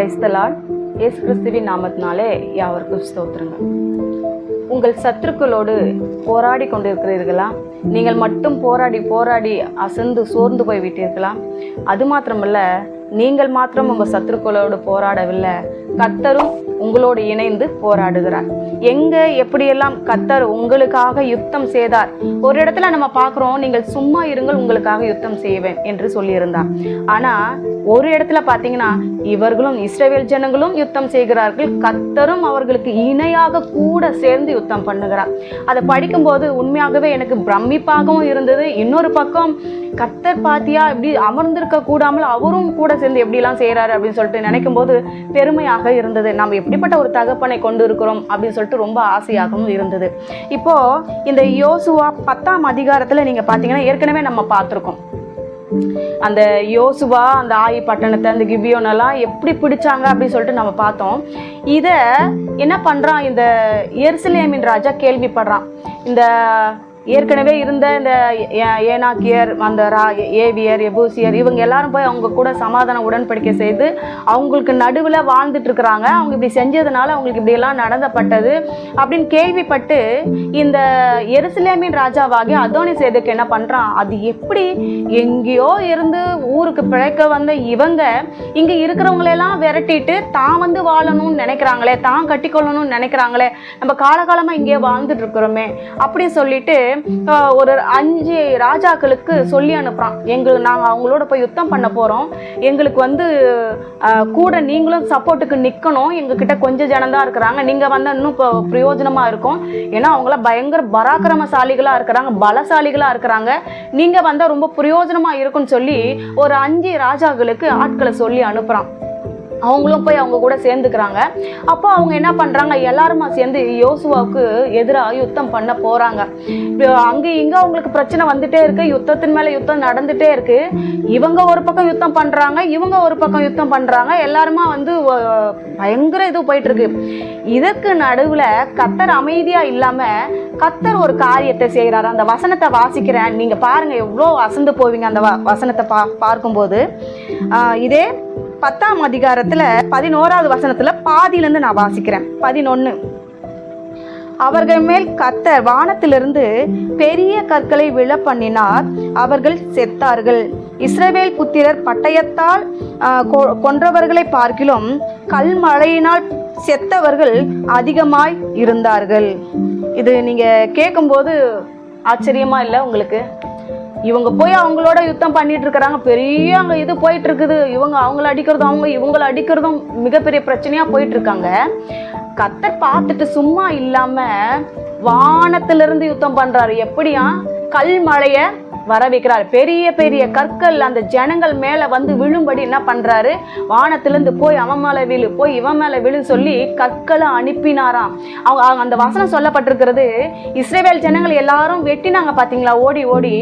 கிரைஸ்தலால் இயேசு கிறிஸ்துவின் நாமத்தினாலே யாவருக்கும் ஸ்தோத்திரங்க உங்கள் சத்துருக்களோடு போராடி கொண்டிருக்கிறீர்களா? நீங்கள் மட்டும் போராடி போராடி அசந்து சோர்ந்து போய் விட்டீர்களா அது மாத்திரமல்ல நீங்கள் மாத்திரம் உங்கள் சத்துருக்களோடு போராடவில்லை. கத்தரும் உங்களோடு இணைந்து போராடுகிறார். எங்க எப்படியெல்லாம் கத்தர் உங்களுக்காக யுத்தம் செய்தார்? ஒரு இடத்துல நம்ம பார்க்குறோம் நீங்கள் சும்மா இருங்கள் உங்களுக்காக யுத்தம் செய்வேன் என்று சொல்லியிருந்தார். ஆனா ஒரு இடத்துல பார்த்தீங்கன்னா இவர்களும் இஸ்ரவேல் ஜனங்களும் யுத்தம் செய்கிறார்கள். கத்தரும் அவர்களுக்கு இணையாக கூட சேர்ந்து யுத்தம் பண்ணுகிறார். அதை படிக்கும்போது உண்மையாகவே எனக்கு பிரமிப்பாகவும் இருந்தது. இன்னொரு பக்கம் கத்தர் பாத்தியா இப்படி அமர்ந்திருக்க கூடாமல் அவரும் கூட சேர்ந்து எப்படிலாம் செய்கிறாரு அப்படின்னு சொல்லிட்டு நினைக்கும் போது பெருமையாக இருந்தது. நம்ம எப்படிப்பட்ட ஒரு தகப்பனை கொண்டு இருக்கிறோம் அப்படின்னு சொல்லிட்டு ரொம்ப ஆசையாகவும் இருந்தது. இப்போ இந்த யோசுவா பத்தாம் அதிகாரத்துல நீங்க பார்த்தீங்கன்னா ஏற்கனவே நம்ம பார்த்துருக்கோம். அந்த யோசுவா அந்த ஆயி பட்டணத்தை அந்த கிபியோனெல்லாம் எப்படி பிடிச்சாங்க அப்படின்னு சொல்லிட்டு நம்ம பார்த்தோம். இதை என்ன பண்ணுறான் இந்த எருசலேமின் ராஜா கேள்விப்படுறான். இந்த ஏற்கனவே இருந்த இந்த ஏனாக்கியர் அந்த ரா ஏவியர் எபூசியர் இவங்க எல்லாரும் போய் அவங்க கூட சமாதான உடன்படிக்கை செய்து அவங்களுக்கு நடுவில் வாழ்ந்துட்டு இருக்கிறாங்க. அவங்க இப்படி செஞ்சதுனால அவங்களுக்கு இப்படியெல்லாம் நடந்தப்பட்டது. அப்படின்னு கேள்விப்பட்டு இந்த எருசலேமின் ராஜாவாகி அதோனி சேதுக்கு என்ன பண்ணுறான் அது எப்படி எங்கேயோ இருந்து ஊருக்கு பிழைக்க வந்த இவங்க இங்கே இருக்கிறவங்களெல்லாம் விரட்டிட்டு தான் வந்து வாழணும்னு நினைக்கிறாங்களே தான் கட்டிக்கொள்ளணும்னு நினைக்கிறாங்களே நம்ம காலகாலமாக இங்கேயே வாழ்ந்துட்டு இருக்கிறோமே அப்படி சொல்லிட்டு ஒரு அஞ்சு ராஜாக்களுக்கு சொல்லி அனுப்புகிறான் எங்களுக்கு நாங்கள் அவங்களோட போய் யுத்தம் பண்ண போகிறோம் எங்களுக்கு வந்து கூட நீங்களும் சப்போர்ட்டுக்கு நிற்கணும் எங்ககிட்ட கொஞ்சம் ஜனந்தான் இருக்கிறாங்க. நீங்கள் வந்தால் இன்னும் இப்போ பிரயோஜனமாக இருக்கும். ஏன்னா அவங்களாம் பயங்கர பராக்கிரமசாலிகளாக இருக்கிறாங்க பலசாலிகளாக இருக்கிறாங்க. நீங்கள் வந்தால் ரொம்ப பிரயோஜனமாக இருக்கும்னு சொல்லி ஒரு அஞ்சு ராஜாக்களுக்கு ஆட்களை சொல்லி அனுப்புகிறான் அவங்களும் போய் அவங்க கூட சேர்ந்துக்கிறாங்க. அப்போ அவங்க என்ன பண்ணுறாங்க எல்லாருமா சேர்ந்து யோசுவாவுக்கு எதிராக யுத்தம் பண்ண போகிறாங்க அங்கே இங்கே அவங்களுக்கு பிரச்சனை வந்துட்டே இருக்கு. யுத்தத்தின் மேலே யுத்தம் நடந்துகிட்டே இருக்கு. இவங்க ஒரு பக்கம் யுத்தம் பண்ணுறாங்க இவங்க ஒரு பக்கம் யுத்தம் பண்ணுறாங்க எல்லாருமா வந்து பயங்கர இது போயிட்டு இருக்கு. இதற்கு நடுவில் கத்தர் அமைதியாக இல்லாமல் கத்தர் ஒரு காரியத்தை செய்கிறாரு அந்த வசனத்தை வாசிக்கிறேன். நீங்கள் பாருங்கள் எவ்வளோ அசந்து போவீங்க அந்த வ- வசனத்தை பா பார்க்கும்போது. இதே பத்தாம் அதிகாரத்துல பதினோராவது வசனத்துல பாதியிலேருந்து நான் வாசிக்கிறேன். பதினொன்னு. அவர்கள் மேல் கத்தர் வானத்திலிருந்து பெரிய கற்களை விழ பண்ணினார் அவர்கள் செத்தார்கள். இஸ்ரவேல் புத்திரர் பட்டயத்தால் கொ- கொன்றவர்களை பார்க்கிலும் கல்மழையினால் செத்தவர்கள் அதிகமாய் இருந்தார்கள். இது நீங்க கேட்கும்போது ஆச்சரியமா இல்லை உங்களுக்கு? இவங்க போய் அவங்களோட யுத்தம் பண்ணிட்டு இருக்கிறாங்க. பெரிய அங்க இது போயிட்டு இருக்குது. இவங்க அவங்கள அடிக்கிறதும் அவங்க இவங்கள அடிக்கிறதும் மிகப்பெரிய பிரச்சனையா போயிட்டு இருக்காங்க. கத்தர் பார்த்துட்டு சும்மா இல்லாம வானத்திலிருந்து யுத்தம் பண்றாரு. எப்படியா? கல்மழைய வர வைக்கிறார் பெரிய பெரிய கற்கள் அந்த ஜனங்கள் மேல வந்து விழும்படி என்ன பண்றாரு? வானத்திலிருந்து போய் அவன் மேல விழு போய் இவன் மேல விழுன்னு சொல்லி கற்களை அனுப்பினாராம். அவங்க அவங்க அந்த வசனம் சொல்லப்பட்டிருக்கிறது இஸ்ரேவேல் ஜனங்கள் எல்லாரும் வெட்டினாங்க பாத்தீங்களா? ஓடி ஓடி.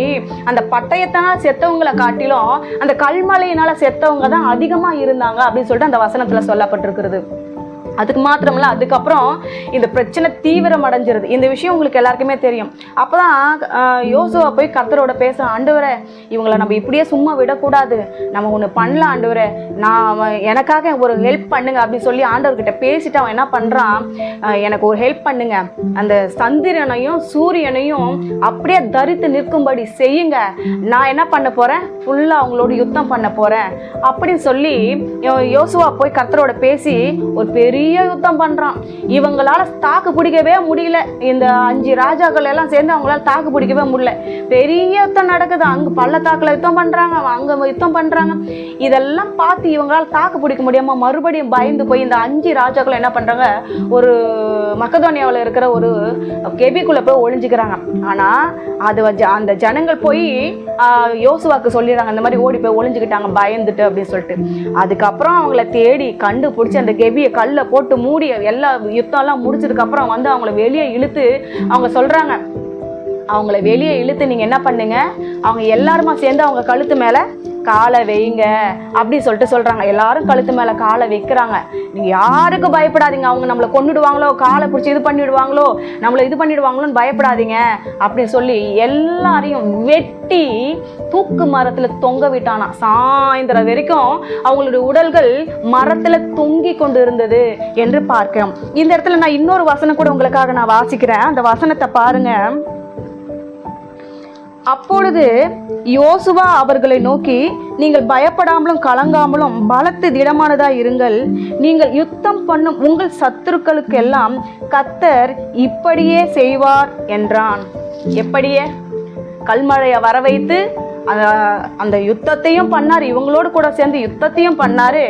அந்த பட்டயத்தினால் செத்தவங்களை காட்டிலும் அந்த கல்மலையினால செத்தவங்க தான் அதிகமா இருந்தாங்க அப்படின்னு சொல்லிட்டு அந்த வசனத்துல சொல்லப்பட்டிருக்கிறது. அதுக்கு மாத்திரமில்ல அதுக்கப்புறம் இந்த பிரச்சனை தீவிரம் அடைஞ்சிருது. இந்த விஷயம் உங்களுக்கு எல்லாருக்குமே தெரியும். அப்போ தான் யோசுவா போய் கர்த்தரோட பேச ஆண்டவரே இவங்களை நம்ம இப்படியே சும்மா விடக்கூடாது. நம்ம ஒன்று பண்ணலாம் ஆண்டவரே. நான் அவன் எனக்காக ஒரு ஹெல்ப் பண்ணுங்க அப்படின்னு சொல்லி ஆண்டவர்கிட்ட பேசிட்டு அவன் என்ன பண்ணுறான் எனக்கு ஒரு ஹெல்ப் பண்ணுங்க. அந்த சந்திரனையும் சூரியனையும் அப்படியே தரித்து நிற்கும்படி செய்யுங்க. நான் என்ன பண்ண போகிறேன் ஃபுல்லாக அவங்களோட யுத்தம் பண்ண போகிறேன் அப்படின்னு சொல்லி யோசுவா போய் கர்த்தரோட பேசி ஒரு பெரிய யுத்தம் பண்ணுறான் இவங்களால தாக்கு பிடிக்கவே முடியல. இந்த அஞ்சு ராஜாக்கள் எல்லாம் சேர்ந்து அவங்களால தாக்கு பிடிக்கவே முடியல. பெரிய யுத்தம் நடக்குது. அங்கே பள்ளத்தாக்கில் யுத்தம் பண்ணுறாங்க அங்கே யுத்தம் பண்ணுறாங்க இதெல்லாம் பார்த்து இவங்களால் தாக்கு பிடிக்க முடியாமல் மறுபடியும் பயந்து போய் இந்த அஞ்சு ராஜாக்கள் என்ன பண்ணுறாங்க ஒரு மக்கதோனியாவில் இருக்கிற ஒரு கெபிக்குள்ளே போய் ஒளிஞ்சுக்கிறாங்க. ஆனால் அது அந்த ஜனங்கள் போய் யோசுவாக்கு சொல்லிடுறாங்க. இந்த மாதிரி ஓடி போய் ஒளிஞ்சுக்கிட்டாங்க. பயந்துட்டு அப்படின்னு சொல்லிட்டு. அதுக்கப்புறம் அவங்கள தேடி கண்டுபிடிச்சி அந்த கெபியை கல்லை போட்டு போட்டு மூடி எல்லா யுத்தம் எல்லாம் முடிச்சதுக்கு அப்புறம் வந்து அவங்கள வெளியே இழுத்து அவங்க சொல்றாங்க அவங்கள வெளியே இழுத்து நீங்க என்ன பண்ணுங்க? அவங்க எல்லாருமா சேர்ந்து அவங்க கழுத்து மேல காலை வைங்க அப்படி சொல்லிட்டு சொல்றாங்க. எல்லாரும் கழுத்து மேல காலை வைக்கிறாங்க. நீங்க யாருக்கு பயப்படாதீங்க. அவங்க நம்மளை கொண்டுடுவாங்களோ காலை பிடிச்சி இது பண்ணிடுவாங்களோ நம்மளை இது பண்ணிடுவாங்களோன்னு பயப்படாதீங்க. அப்படின்னு சொல்லி எல்லாரையும் வெட்டி தூக்கு மரத்துல தொங்க விட்டானா. சாயந்தரம் வரைக்கும் அவங்களுடைய உடல்கள் மரத்துல தொங்கி கொண்டு இருந்தது என்று பார்க்கிறோம். இந்த இடத்துல நான் இன்னொரு வசனம் கூட உங்களுக்காக நான் வாசிக்கிறேன். அந்த வசனத்தை பாருங்க. அப்பொழுது யோசுவா அவர்களை நோக்கி நீங்கள் பயப்படாமலும் கலங்காமலும் பலத்து திடமானதா இருங்கள். நீங்கள் யுத்தம் பண்ணும் உங்கள் சத்துருக்களுக்கெல்லாம் கத்தர் இப்படியே செய்வார் என்றான். எப்படியே? கல்மழையை வர வைத்து அந்த அந்த யுத்தத்தையும் பண்ணார். இவங்களோடு கூட சேர்ந்து யுத்தத்தையும் பண்ணார்.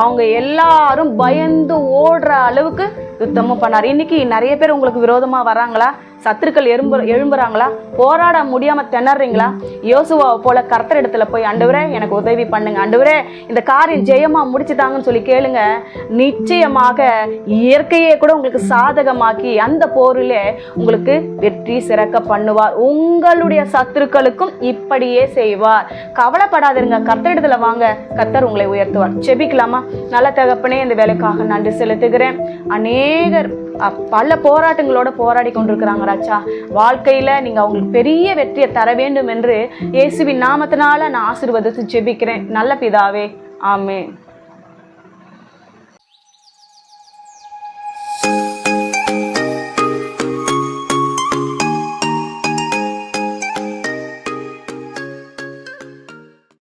அவங்க எல்லாரும் பயந்து ஓடுற அளவுக்கு யுத்தமும் பண்ணார். இன்னைக்கு நிறைய பேர் உங்களுக்கு விரோதமாக வராங்களா? சத்துருக்கள் எழும்பு எழும்புறாங்களா? போராட முடியாம திணறீங்களா? யோசுவாவை போல கர்த்தர் இடத்துல போய் ஆண்டவரே எனக்கு உதவி பண்ணுங்க. ஆண்டவரே இந்த காரியம் ஜெயமா முடிச்சுட்டாங்கன்னு சொல்லி கேளுங்க. நிச்சயமாக இயற்கையை கூட உங்களுக்கு சாதகமாக்கி அந்த போரிலே உங்களுக்கு வெற்றி சிறக்க பண்ணுவார். உங்களுடைய சத்துருக்களுக்கும் இப்படியே செய்வார். கவலைப்படாதிருங்க கர்த்தர் இடத்துல வாங்க. கர்த்தர் உங்களை உயர்த்துவார். செபிக்கலாமா? நல்ல தகப்பனே இந்த வேலைக்காக நன்றி செலுத்துகிறேன். அநேகர் பல போராட்டங்களோட போராடி கொண்டிருக்கிறாங்க ராஜா. வாழ்க்கையில நீங்க அவங்களுக்கு பெரிய வெற்றியை தர வேண்டும் என்று இயேசுவின் நாமத்தினால நான் ஆசிர்வதித்து ஜெபிக்கிறேன். நல்ல பிதாவே. ஆமே